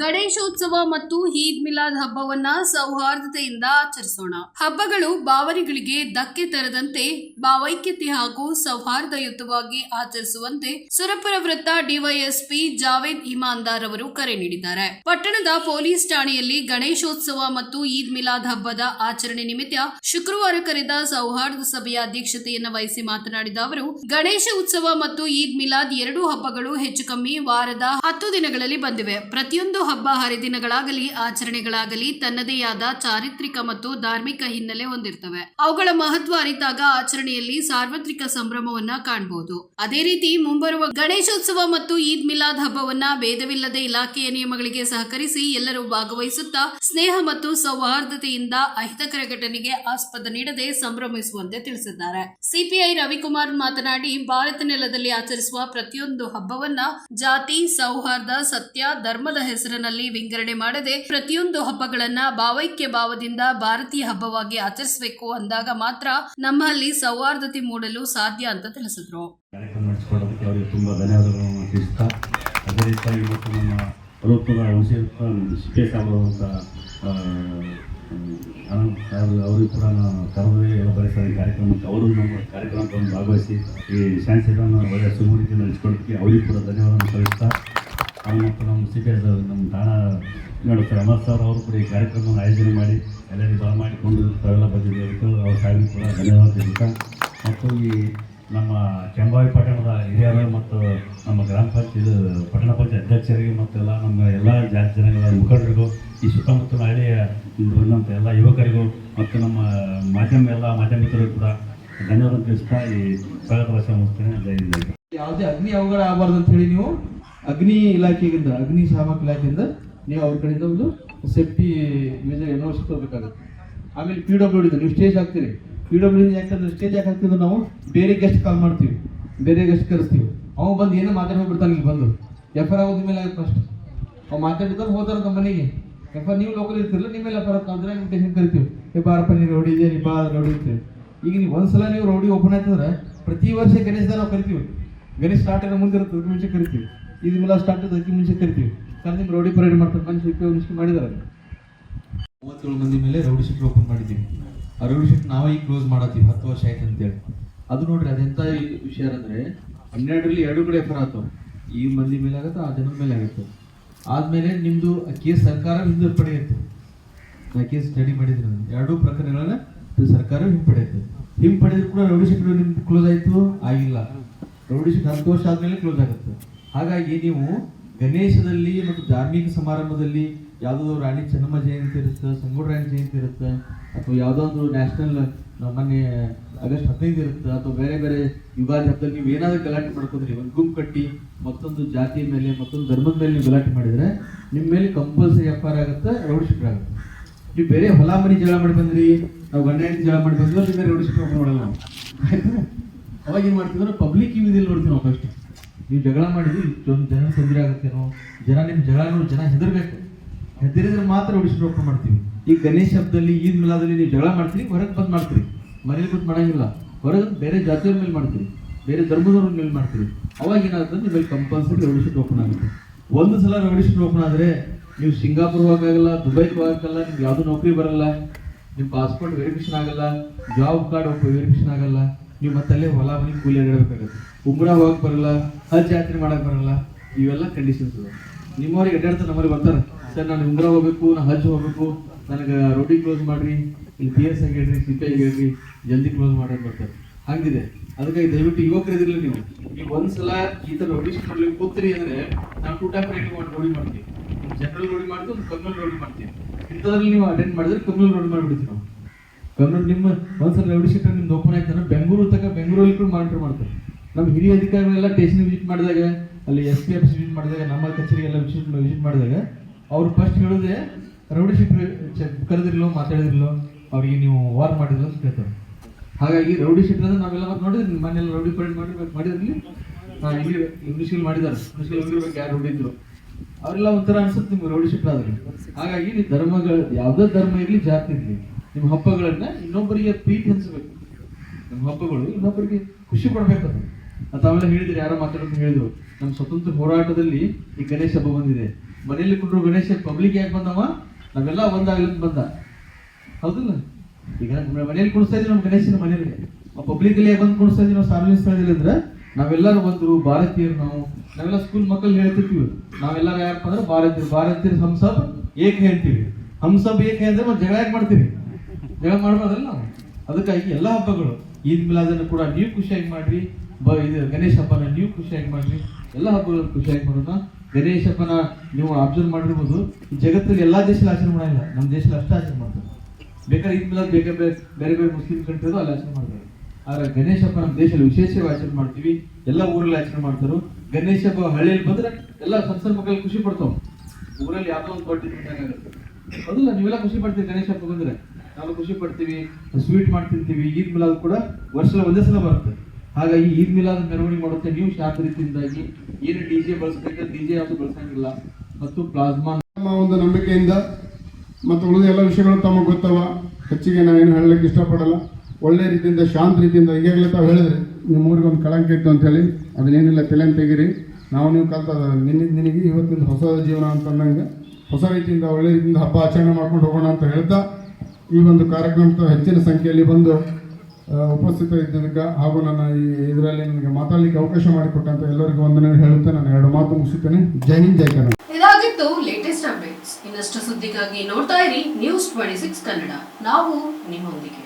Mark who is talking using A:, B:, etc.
A: ಗಣೇಶೋತ್ಸವ ಮತ್ತು ಈದ್ ಮಿಲಾದ್ ಹಬ್ಬವನ್ನ ಸೌಹಾರ್ದತೆಯಿಂದ ಆಚರಿಸೋಣ. ಹಬ್ಬಗಳು ಭಾವನೆಗಳಿಗೆ ಧಕ್ಕೆ ತರದಂತೆ, ಭಾವೈಕ್ಯತೆ ಹಾಗೂ ಸೌಹಾರ್ದಯುತವಾಗಿ ಆಚರಿಸುವಂತೆ ಸುರಪುರ ವೃತ್ತ ಡಿವೈಎಸ್ಪಿ ಜಾವೇದ್ ಇಮಾನ್ದಾರ್ ಅವರು ಕರೆ ನೀಡಿದ್ದಾರೆ. ಪಟ್ಟಣದ ಪೊಲೀಸ್ ಠಾಣೆಯಲ್ಲಿ ಗಣೇಶೋತ್ಸವ ಮತ್ತು ಈದ್ ಮಿಲಾದ್ ಹಬ್ಬದ ಆಚರಣೆ ನಿಮಿತ್ತ ಶುಕ್ರವಾರ ಕರೆದ ಸೌಹಾರ್ದ ಸಭೆಯ ಅಧ್ಯಕ್ಷತೆಯನ್ನು ವಹಿಸಿ ಮಾತನಾಡಿದ ಅವರು, ಗಣೇಶ ಉತ್ಸವ ಮತ್ತು ಈದ್ ಮಿಲಾದ್ ಎರಡೂ ಹಬ್ಬಗಳು ಹೆಚ್ಚು ಕಮ್ಮಿ ವಾರದ ಹತ್ತು ದಿನಗಳಲ್ಲಿ ಬಂದಿವೆ. ಪ್ರತಿಯೊಂದು ಹಬ್ಬ ಹರಿದಿನಗಳಾಗಲಿ, ಆಚರಣೆಗಳಾಗಲಿ ತನ್ನದೇ ಆದ ಚಾರಿತ್ರಿಕ ಮತ್ತು ಧಾರ್ಮಿಕ ಹಿನ್ನೆಲೆ ಹೊಂದಿರ್ತವೆ. ಅವುಗಳ ಮಹತ್ವ ಅರಿತಾಗ ಆಚರಣೆಯಲ್ಲಿ ಸಾರ್ವತ್ರಿಕ ಸಂಭ್ರಮವನ್ನ ಕಾಣಬಹುದು ಅದೇ ರೀತಿ ಮುಂಬರುವ ಗಣೇಶೋತ್ಸವ ಮತ್ತು ಈದ್ ಮಿಲಾದ್ ಹಬ್ಬವನ್ನ ಭೇದವಿಲ್ಲದೆ ಇಲಾಖೆಯ ನಿಯಮಗಳಿಗೆ ಸಹಕರಿಸಿ ಎಲ್ಲರೂ ಭಾಗವಹಿಸುತ್ತಾ ಸ್ನೇಹ ಮತ್ತು ಸೌಹಾರ್ದತೆಯಿಂದ ಅಹಿತಕರ ಘಟನೆಗೆ ಆಸ್ಪದ ನೀಡದೆ ಸಂಭ್ರಮಿಸುವಂತೆ ತಿಳಿಸಿದ್ದಾರೆ. ಸಿಪಿಐ ರವಿಕುಮಾರ್ ಮಾತನಾಡಿ, ಭಾರತ ನೆಲದಲ್ಲಿ ಆಚರಿಸುವ ಪ್ರತಿಯೊಂದು ಹಬ್ಬವನ್ನ ಜಾತಿ, ಸೌಹಾರ್ದ, ಸತ್ಯ, ಧರ್ಮದ ಹೆಸರಿನಲ್ಲಿ ವಿಂಗಡಣೆ ಮಾಡದೆ ಪ್ರತಿಯೊಂದು ಹಬ್ಬಗಳನ್ನ ಭಾವೈಕ್ಯ ಭಾವದಿಂದ ಭಾರತೀಯ ಹಬ್ಬವಾಗಿ ಆಚರಿಸಬೇಕು ಅಂದಾಗ ಮಾತ್ರ ನಮ್ಮಲ್ಲಿ ಸೌಹಾರ್ದತೆ ಮೂಡಲು ಸಾಧ್ಯ ಅಂತ ತಿಳಿಸಿದ್ರು.
B: ಸಿಪೇ ಸಾಬರುವಂಥ ಅವರಿಗೂ ಕೂಡ ಎಲ್ಲ ಬರೆಸಿದ ಕಾರ್ಯಕ್ರಮಕ್ಕೆ ಅವರು ನಮ್ಮ ಕಾರ್ಯಕ್ರಮಕ್ಕೆ ಒಂದು ಭಾಗವಹಿಸಿ ಈ ಶಾಂತಿಯನ್ನು ಒಳ್ಳೆಯ ಸುಮೂಲಿಕೆ ನಡೆಸಿಕೊಡೋದಕ್ಕೆ ಅವರಿಗೂ ಕೂಡ ಧನ್ಯವಾದವನ್ನು ಸಲ್ಲಿಸ್ತಾ ಅವನ ಸಿ ನಮ್ಮ ಠಾಣಾ ಡಾಕ್ಟರ್ ಅಮರ್ ಸರ್ ಅವರು ಕೂಡ ಈ ಕಾರ್ಯಕ್ರಮವನ್ನು ಆಯೋಜನೆ ಮಾಡಿ ಎಲ್ಲರಿಗೂ ಬರಮಾಡಿಕೊಂಡು ತಾವೆಲ್ಲ ಬಂದಿದ್ದೀವಿ ಅದಕ್ಕೆ ಅವ್ರ ಸಾಹಿಬ್ ಕೂಡ ಧನ್ಯವಾದ ಮತ್ತು ಈ ನಮ್ಮ ಕೆಂಬಾವಿ ಪಟ್ಟಣದ ಹಿರಿಯರು ಮತ್ತು ನಮ್ಮ ಗ್ರಾಮ ಪಂಚಾಯತ್, ಪಟ್ಟಣ ಪಂಚಾಯತ್ ಅಧ್ಯಕ್ಷರಿಗೆ ಮತ್ತು ಎಲ್ಲ ನಮ್ಮ ಎಲ್ಲ ಜಾತಿ ಜನಗಳ ಮುಖಂಡರಿಗೂ, ಈ ಸುತ್ತಮುತ್ತಲ ಹಳ್ಳಿಯ ಬಂದಂಥ ಎಲ್ಲ ಯುವಕರಿಗೂ ಮತ್ತು ನಮ್ಮ ಮಾಧ್ಯಮ, ಎಲ್ಲ ಮಾಧ್ಯಮ ಮಿತ್ರರಿಗೂ ಕೂಡ ಧನ್ಯವಾದ ತಿಳಿಸ್ತಾ ಈ ಸ್ವಾಗತ ಭಾಷೆ ಮುಗಿಸ್ತೇನೆ.
C: ಯಾವುದೇ ಅಗ್ನಿ ಅವಘಡ ಆಗಬಾರ್ದು ಅಂತ ಹೇಳಿ ನೀವು ಅಗ್ನಿ ಇಲಾಖೆಗಿಂದ ಅಗ್ನಿ ಶಾಮಕ ಇಲಾಖೆಯಿಂದ ನೀವು ಅವ್ರ ಕಡೆಯಿಂದ ಒಂದು ಸೇಫ್ಟಿ ಮೆಜರ್ ತಗೋಬೇಕಾಗುತ್ತೆ. ಆಮೇಲೆ ಪಿ ಡಬ್ಲ್ಯೂ ಡಿ ನೀವು ಸ್ಟೇಜ್ ಹಾಕ್ತೀರಿ. ಪಿ ಡಬ್ಲ್ಯೂ ಯಾಕಂದ್ರೆ ಸ್ಟೇಜ್ ಯಾಕೆ ಹಾಕ್ತಿದ್ರು ನಾವು ಬೇರೆ ಗೆಸ್ಟ್ ಕಾಲ್ ಮಾಡ್ತೀವಿ. ಬೇರೆ ಗೆಸ್ಟ್ ಕರೆಸ್ತೀವಿ. ಅವ್ನು ಬಂದು ಏನೋ ಮಾತಾಡಿ ಹೋಗ್ಬಿಡ್ತಾನೆ ಇಲ್ಲಿ ಬಂದು. ಎಫ್ ಆರ್ ಆಗೋದ ಮೇಲೆ ಫಸ್ಟ್ ಅವ್ನು ಮಾತಾಡಿದ್ರೆ ಹೋದಾರ ನಮ್ಮ ಮನೆಗೆ. ಎಫ್ ಆರ್ ನೀವು ಲೋಕಲ್ ಇರ್ತಿರಲ್ಲ, ನಿಮ್ಮ ಮೇಲೆ ಎಫ್ ಆರ್ ಅಂದ್ರೆ ನಿಮ್ಮ ಟೆನ್ಷನ್ ಕರಿತೀವಿ. ಏ ಬಾರಪ್ಪ ನೀವು ರೌಡಿ ಇದೆ ನೀ ಬಾ, ರೌಡಿ ಇರ್ತೀವಿ ಈಗ ನೀವು ಒಂದ್ಸಲ ನೀವು ರೌಡಿ ಓಪನ್ ಆಯ್ತಂದ್ರೆ ಪ್ರತಿ ವರ್ಷ ಗಣೇಶದ ನಾವು ಕರಿತೀವಿ. ಗಣೇಶ್ ಸ್ಟಾರ್ಟ್ ಏನೋ ಮುಂದೆ ಮುಂಚೆ ಕರಿತೀವಿ. ಇದು ಮೇಲೆ ಸ್ಟಾರ್ಟ್ ಅದಕ್ಕೆ ಮುಂಚೆ ಕರಿತೀವಿ. ಕರೆದು ರೌಡಿ ಪರೇಡ್ ಮಾಡ್ತಾರೆ. ಮನುಷ್ಯ ಉಪಯೋಗಿಸಿ ಮಾಡಿದಾರೆ ಮೂವತ್ತೇಳು ಮಂದಿ ಮೇಲೆ ರೌಡಿ ಶೀಟ್ ಓಪನ್ ಮಾಡಿದ್ದೀವಿ. ಆ ರೌಡಿ ಶೀಟ್ ನಾವೇ ಈಗ ಕ್ಲೋಸ್ ಮಾಡತ್ತೀವಿ, ಹತ್ತು ವರ್ಷ ಆಯ್ತು ಅಂತೇಳಿ. ಅದು ನೋಡ್ರಿ, ಅದೆಂತ ವಿಷಯ ಅಂದ್ರೆ ಹನ್ನೆರಡರಲ್ಲಿ ಎರಡು ಕಡೆ ಎಫರ್ ಆಯ್ತು ಈ ಮಂದಿ ಮೇಲೆ ಆಗುತ್ತೆ, ಆ ಜನರ ಮೇಲೆ ಆಗುತ್ತೆ. ಆದ್ಮೇಲೆ ನಿಮ್ಮದು ಕೇಸ್ ಸರ್ಕಾರ ಹಿಂದೆ ಪಡೆಯುತ್ತೆ ನಾ ಕೇಸ್ ಸ್ಟಡಿ ಮಾಡಿದ್ರೆ ನಾನು. ಎರಡೂ ಪ್ರಕರಣಗಳನ್ನ ಸರ್ಕಾರ ಹಿಂಪಡೆಯುತ್ತೆ. ಹಿಂಪಡೆದ್ರು ಕೂಡ ರೌಡಿ ಶೀಟ್ ನಿಮ್ಗೆ ಕ್ಲೋಸ್ ಆಯ್ತು? ಆಗಿಲ್ಲ. ರೌಡಿ ಶೀಟ್ ಹತ್ತು ವರ್ಷ ಆದಮೇಲೆ ಕ್ಲೋಸ್ ಆಗುತ್ತೆ. ಹಾಗಾಗಿ ನೀವು ಗಣೇಶದಲ್ಲಿ ಮತ್ತು ಧಾರ್ಮಿಕ ಸಮಾರಂಭದಲ್ಲಿ ಯಾವುದೋ ರಾಣಿ ಚೆನ್ನಮ್ಮ ಜಯಂತಿ ಇರುತ್ತೆ ಸಂಗೋಡ ಜಯಂತಿ ಇರುತ್ತೆ, ಅಥವಾ ಯಾವುದೋ ಒಂದು ನ್ಯಾಷನಲ್ ಮೊನ್ನೆ ಆಗಸ್ಟ್ ಹದಿನೈದು ಇರುತ್ತೆ, ಅಥವಾ ಬೇರೆ ಬೇರೆ ಯುಗಾದಿ ಹಬ್ಬದಲ್ಲಿ ನೀವು ಏನಾದರೂ ಗಲಾಟೆ ಮಾಡ್ಕೊಂಡ್ರಿ ಒಂದು ಗುಂಪು ಕಟ್ಟಿ ಮತ್ತೊಂದು ಜಾತಿ ಮೇಲೆ, ಮತ್ತೊಂದು ಧರ್ಮದ ಮೇಲೆ ನೀವು ಗಲಾಟೆ ಮಾಡಿದ್ರೆ ನಿಮ್ಮ ಮೇಲೆ ಕಂಪಲ್ಸರಿ ಎಫ್ ಆರ್ ಆಗುತ್ತೆ ರೌಡ್ ಶಿಫ್ಟ್ ಆಗುತ್ತೆ. ನೀವು ಬೇರೆ ಹೊಲ ಮನಿ ಜಗಳ ಮಾಡಿ ಬಂದ್ರಿ, ನಾವು ಗಂಡ ಹೆಣ್ಣು ಜಗಳ ಮಾಡಿ ಬೇರೆ ರೌಡಿ ಶೀಟ್ ಓಪನ್ ಮಾಡಲ್ಲ ನಾವು. ಅವಾಗ ಏನು ಮಾಡ್ತಿದ್ರು ಪಬ್ಲಿಕ್ ಇವಿದಿಲ್ಲಿ ನೋಡ್ತೀವಿ ನಾವು ಫಸ್ಟ್ ನೀವು ಜಗಳ ಮಾಡಿದ್ರಿ ಒಂದು ಜನ ತೊಂದರೆ ಆಗುತ್ತೇನೋ? ಜನ ನಿಮ್ಮ ಜಗಳ ನೋಡಿ ಜನ ಹೆದರ್ಬೇಕು. ಹೆದರಿದ್ರೆ ಮಾತ್ರ ಉಡಿಸಿ ಓಪನ್ ಮಾಡ್ತೀವಿ. ಈ ಗಣೇಶ ಹಬ್ಬದಲ್ಲಿ, ಈದ್ ಮಿಲಾದಲ್ಲಿ ನೀವು ಜಗಳ ಮಾಡ್ತೀರಿ, ಹೊರಗೆ ಬಂದ್ ಮಾಡ್ತೀರಿ. ಮನೇಲಿ ಕೂತ್ ಮಾಡಂಗಿಲ್ಲ. ಹೊರಗೆ ಬೇರೆ ಜಾತಿಯವ್ರ ಮೇಲೆ ಮಾಡ್ತೀರಿ. ಬೇರೆ ಧರ್ಮದವ್ರ ಮೇಲೆ ಮಾಡ್ತೀರಿ. ಅವಾಗ ಏನಾಗುತ್ತೆ ನಿಮ್ಮಲ್ಲಿ ಕಂಪಲ್ಸರಿ ಶೀಟ್ ಓಪನ್ ಆಗುತ್ತೆ. ಒಂದು ಸಲ ಶೀಟ್ ಓಪನ್ ಆದರೆ ನೀವು ಸಿಂಗಾಪುರ್ ಹೋಗಾಗಲ್ಲ ದುಬೈಗೆ ಹೋಗಕ್ಕಲ್ಲ ನಿಮ್ಗೆ ಯಾವುದು ನೌಕರಿ ಬರಲ್ಲ ನಿಮ್ಮ ಪಾಸ್ಪೋರ್ಟ್ ವೆರಿಫಿಕೇಶನ್ ಆಗಲ್ಲ ಜಾಬ್ ಕಾರ್ಡ್ ವೆರಿಫಿಕೇಶನ್ ಆಗಲ್ಲ. ನೀವು ಮತ್ತಲ್ಲೇ ಹೊಲ, ಮನೆ ಕೂಲಿ ಅಡ್ಡಾಡಬೇಕಾಗುತ್ತೆ ಉಮ್ರಾ ಹೋಗಕ್ಕೆ ಬರಲ್ಲ, ಹಜ್ ಯಾತ್ರೆ ಮಾಡಕ್ ಬರಲ್ಲ, ಇವೆಲ್ಲ ಕಂಡೀಷನ್ಸ್ ನಿಮ್ಮವ್ರಿಗೆ ಅಡ್ಡಾಡ್ತಾರೆ ನಮ್ಮವ್ರಿಗೆ ಬರ್ತಾರೆ. ಸರ್, ನಾನು ಉಮ್ರಾ ಹೋಗ್ಬೇಕು ನಾನು ಹಜ್ ಹೋಗ್ಬೇಕು, ನನಗೆ ರೋಡಿ ಕ್ಲೋಸ್ ಮಾಡ್ರಿ, ಇಲ್ಲಿ ಪಿ ಎಸ್ ಆಗಿ ಹೇಳ್ರಿ ಸಿ ಪಿ ಐಗೆ ಹೇಳ್ರಿ, ಜಲ್ದಿ ಕ್ಲೋಸ್ ಮಾಡೋಕೆ ಬರ್ತಾರೆ. ಹಂಗಿದೆ. ಅದಕ್ಕಾಗಿ ದಯವಿಟ್ಟು ಯುವಕರು ಇದ್ರಲ್ಲ ನೀವು. ನೀವು ಒಂದ್ಸಲ ಈ ಥರ ರೋಡಿ ಮಾಡ್ಲಿಕ್ಕೆ ಕೂತ್ರಿ ಅಂದರೆ ನಾನು ಟೂ ಟೈಪ್ ರೇಟ್ ಮಾಡಿ ರೋಡಿ ಮಾಡ್ತೀವಿ ಜನರಲ್ ರೋಡಿ ಮಾಡ್ತೀವಿ ಒಂದು ಕಮ್ಯುನಲ್ ರೋಡಿ ಮಾಡ್ತೀವಿ ಇಂಥದ್ರಲ್ಲಿ ನೀವು ಅಟೆಂಡ್ ಮಾಡಿದ್ರೆ ಕಮ್ಯುನಲ್ ರೋಡಿ ಮಾಡಿಬಿಡ್ತೀವಿ ನಾವು. ಕಮ್ಯುನಲ್ ನಿಮ್ಮ ಒಂದ್ಸಲ ಶೀಟ್ ನಿಮ್ದು ಓಪನ್ ಆಯ್ತು ಬೆಂಗಳೂರು ತನಕ ಬೆಂಗಳೂರಲ್ಲಿ ಕೂಡ ಮಾನಿಟರ್ ಮಾಡ್ತಾರೆ. ನಮ್ಮ ಹಿರಿಯ ಅಧಿಕಾರಿಗಳೆಲ್ಲ ಸ್ಟೇಷನ್ ವಿಸಿಟ್ ಮಾಡಿದಾಗ, ಅಲ್ಲಿ ಎಸ್ ಪಿ ಆಫೀಸ್ ವಿಸಿಟ್ ಮಾಡಿದಾಗ, ನಮ್ಮ ಕಚೇರಿಗೆಲ್ಲ ವಿಸಿಟ್ ವಿಸಿಟ್ ಮಾಡಿದಾಗ, ಅವ್ರು ಫಸ್ಟ್ ಹೇಳಿದ್ರೆ, ರೌಡಿ ಶೀಟ್ ಕರೆದಿರ್ಲೋ ಮಾತಾಡಿದಿರ್ಲೋ ಅವ್ರಿಗೆ ನೀವು ವಾರ್ ಮಾಡಿದ್ರು ಅಂತ ಕೇಳ್ತಾರೆ. ಹಾಗಾಗಿ ರೌಡಿ ಶೀಟ್ ಅಂದ್ರೆ ನಾವೆಲ್ಲ ಮತ್ತೆ ನೋಡಿದ್ರಿ ಮನೆಯಲ್ಲಿ ರೌಡಿ ಪರೇಡ್ ಮಾಡಿ ಮಾಡಿದ್ರಲ್ಲಿ? ಇಲ್ಲಿ ಇಂಗ್ಲೀಷಲ್ಲಿ ಮಾಡಿದ್ದಾರೆ. ಇಂಗ್ಲೀಷಲ್ಲಿ ಹೋಗಿರ್ಬೇಕು, ಯಾರು ರೌಡಿ ಇದ್ರು. ಅವರೆಲ್ಲ ಒಂಥರ ಅನ್ಸುತ್ತೆ ನಿಮ್ಗೆ ರೌಡಿ ಶೀಟ್ ಆದ್ರೆ. ಹಾಗಾಗಿ ನೀವು ಧರ್ಮಗಳ ಯಾವುದೇ ಧರ್ಮ ಇರಲಿ ಜಾತಿ ಇರಲಿ. ನಿಮ್ಮ ಹಬ್ಬಗಳನ್ನ ಇನ್ನೊಬ್ಬರಿಗೆ ಪ್ರೀತಿ ಹಂಚಬೇಕು ನಮ್ಮ ಹಬ್ಬಗಳು ಇನ್ನೊಬ್ಬರಿಗೆ ಖುಷಿ ಮತ್ತು ಆಮೇಲೆ ಹೇಳಿದ್ರು, ಯಾರೋ ಮಾತಾಡೋದು ಹೇಳಿದ್ರು. ನಮ್ಮ ಸ್ವತಂತ್ರ ಹೋರಾಟದಲ್ಲಿ ಈ ಗಣೇಶ ಹಬ್ಬ ಬಂದಿದೆ. ಮನೆಯಲ್ಲಿ ಕೊಟ್ಟರು ಗಣೇಶ ಪಬ್ಲಿಕ್ ಯಾಕೆ ಬಂದವ? ನಾವೆಲ್ಲ ಒಂದಾಗ್ಲಿ ಅಂತ ಬಂದ. ಹೌದಲ್ಲ? ಈಗ ಮನೆಯಲ್ಲಿ ಕುಣಿಸ್ತಾ ಇದ್ದೀವಿ ನಮ್ಮ ಗಣೇಶನ ಮನೆಯಲ್ಲಿ. ಪಬ್ಲಿಕಲ್ಲಿ ಬಂದು ಕುಣಿಸ್ತಾ ಇದ್ದೀವಿ, ನಾವು ಸಾರ್ವಜನಿಕ ಸ್ಥಳದಲ್ಲಿ ಅಂದ್ರೆ ನಾವೆಲ್ಲರೂ ಬಂದರು ಭಾರತೀಯರು ನಾವು. ನಾವೆಲ್ಲ ಸ್ಕೂಲ್ ಮಕ್ಕಳು ಹೇಳ್ತಿರ್ತೀವಿ. ನಾವೆಲ್ಲರೂ ಯಾರಪ್ಪ ಅಂದ್ರೆ ಭಾರತೀಯರು. ಭಾರತೀಯರು ಹಂಸಬ್ ಏಕೆ ಹೇಳ್ತೀವಿ? ಹಂಸಬ್ ಏಕ್ ಅಂದ್ರೆ ಮತ್ತೆ ಜಗಳ ಯಾಕೆ ಮಾಡ್ತೀವಿ? ಜಗಳ ಮಾಡ್ಬೋದಲ್ಲ ನಾವು ಅದಕ್ಕಾಗಿ ಎಲ್ಲ ಹಬ್ಬಗಳು. ಈದ್ ಮಿಲಾದನ್ನು ಕೂಡ ನೀವು ಖುಷಿಯಾಗಿ ಮಾಡ್ರಿ. ಬ ಇದು ಗಣೇಶ ಹಬ್ಬನ ನೀವು ಖುಷಿಯಾಗಿ ಮಾಡ್ರಿ. ಎಲ್ಲ ಹಬ್ಬಗಳನ್ನು ಖುಷಿಯಾಗಿ ಮಾಡೋಣ ಗಣೇಶ ಹಬ್ಬನ ನೀವು ಅಬ್ಸರ್ವ್ ಮಾಡಿರ್ಬೋದು. ಜಗತ್ತಲ್ಲಿ ಎಲ್ಲಾ ದೇಶದಲ್ಲಿ ಆಚರಣೆ ಮಾಡಲ್ಲ ನಮ್ಮ ದೇಶದಲ್ಲಿ ಅಷ್ಟೇ ಆಚರಣೆ ಮಾಡ್ತಾರೆ. ಬೇಕಾದ್ರೆ ಈದ್ ಮಿಲಾದ್ ಬೇಕಾದ್ರೆ ಬೇರೆ ಬೇರೆ ಬೇರೆ ಮುಸ್ಲಿಂ ಕಂಟ್ರಿದು ಅಲ್ಲಿ ಆಚರಣೆ ಮಾಡ್ತಾರೆ. ಆದರೆ ಗಣೇಶ ಹಬ್ಬ ನಮ್ಮ ದೇಶದಲ್ಲಿ ವಿಶೇಷವಾಗಿ ಆಚರಣೆ ಮಾಡ್ತೀವಿ. ಎಲ್ಲ ಊರಲ್ಲಿ ಆಚರಣೆ ಮಾಡ್ತಾರೆ. ಗಣೇಶ ಹಬ್ಬ ಹಳ್ಳಿಯಲ್ಲಿ ಬಂದ್ರೆ ಎಲ್ಲ ಸಣ್ಣ ಸಣ್ಣ ಖುಷಿ ಪಡ್ತಾವೆ. ಊರಲ್ಲಿ ಯಾವುದೋ ಒಂದು ದೊಡ್ಡ ಅದಲ್ಲ, ನೀವೆಲ್ಲ ಖುಷಿ ಪಡ್ತೀವಿ ಗಣೇಶ ಹಬ್ಬ ಬಂದ್ರೆ? ನಾವು ಖುಷಿ ಪಡ್ತೀವಿ ಸ್ವೀಟ್ ತಿಂತೀವಿ ಈದ್ ಮಿಲಾದ್ ಕೂಡ ವರ್ಷದ ಒಂದೇ ಸಲ ಬರುತ್ತೆ. ಹಾಗಾಗಿ ಈದ್ ಮಿಲಾದ್ ಮೆರವಣಿಗೆ ಮಾಡುತ್ತೆ. ನೀವು ಶಾಂತ ರೀತಿಯಿಂದಾಗಿ ಏನು ಡಿ ಜೆ ಬಳಸ್ಬೇಕು ಡಿ ಜೆ ಯಾವುದು ಬಳಸಂಗಿಲ್ಲ. ಮತ್ತು ಪ್ಲಾಸ್ಮಾ
D: ನಮ್ಮ ಒಂದು ನಂಬಿಕೆಯಿಂದ ಮತ್ತು ಉಳಿದ ಎಲ್ಲ ವಿಷಯಗಳು ತಮಗೆ ಗೊತ್ತವ. ಹೆಚ್ಚಿಗೆ ನಾವೇನು ಹೇಳಲಿಕ್ಕೆ ಇಷ್ಟಪಡಲ್ಲ. ಒಳ್ಳೆ ರೀತಿಯಿಂದ, ಶಾಂತ ರೀತಿಯಿಂದ, ಈಗಾಗಲೇ ತಾವು ಹೇಳಿದ್ರಿ ನಿಮ್ಮ ಊರಿಗೆ ಒಂದು ಕಳಂಕ ಇತ್ತು ಅಂತೇಳಿ. ಅದನ್ನೇನಿಲ್ಲ ತಲೆ ತೆಗೀರಿ. ನಾವು ನೀವು ಕಲ್ತ, ನಿನ್ನ, ನಿನಗೆ ಇವತ್ತಿನ ಹೊಸ ಜೀವನ ಅಂತಂದಂಗೆ ಹೊಸ ರೀತಿಯಿಂದ, ಒಳ್ಳೆ ರೀತಿಯಿಂದ ಹಬ್ಬ ಆಚರಣೆ ಮಾಡ್ಕೊಂಡು ಹೋಗೋಣ ಅಂತ ಹೇಳ್ತಾ ಈ ಒಂದು ಕಾರ್ಯಕ್ರಮದ ಹೆಚ್ಚಿನ ಸಂಖ್ಯೆಯಲ್ಲಿ ಬಂದು ಉಪಸ್ಥಿತ ಇದ್ದದಕ್ಕೆ ಹಾಗೂ ನನ್ನ ಈ ಇದರಲ್ಲಿ ನನಗೆ ಮಾತಾಡಲಿಕ್ಕೆ ಅವಕಾಶ ಮಾಡಿಕೊಟ್ಟಂತ ಎಲ್ಲರಿಗೂ ಒಂದನೇ ಹೇಳುತ್ತಾ ನಾನು ಎರಡು ಮಾತು ಮುಗಿಸುತ್ತೇನೆ. ಜೈ ಹಿಂದ್, ಜೈ ಕನ್ನಡ.
A: ಇದಾಗಿತ್ತು ಲೇಟೆಸ್ಟ್ ಅಪ್ಡೇಟ್ಸ್ ಇನ್ನಷ್ಟು ಸುದ್ದಿಗಾಗಿ ನೋಡ್ತಾ ಇರಿ ನ್ಯೂಸ್ ಟ್ವೆಂಟಿ ಸಿಕ್ಸ್ ಕನ್ನಡ. ನಾವು ನಿಮ್ಮೊಂದಿಗೆ.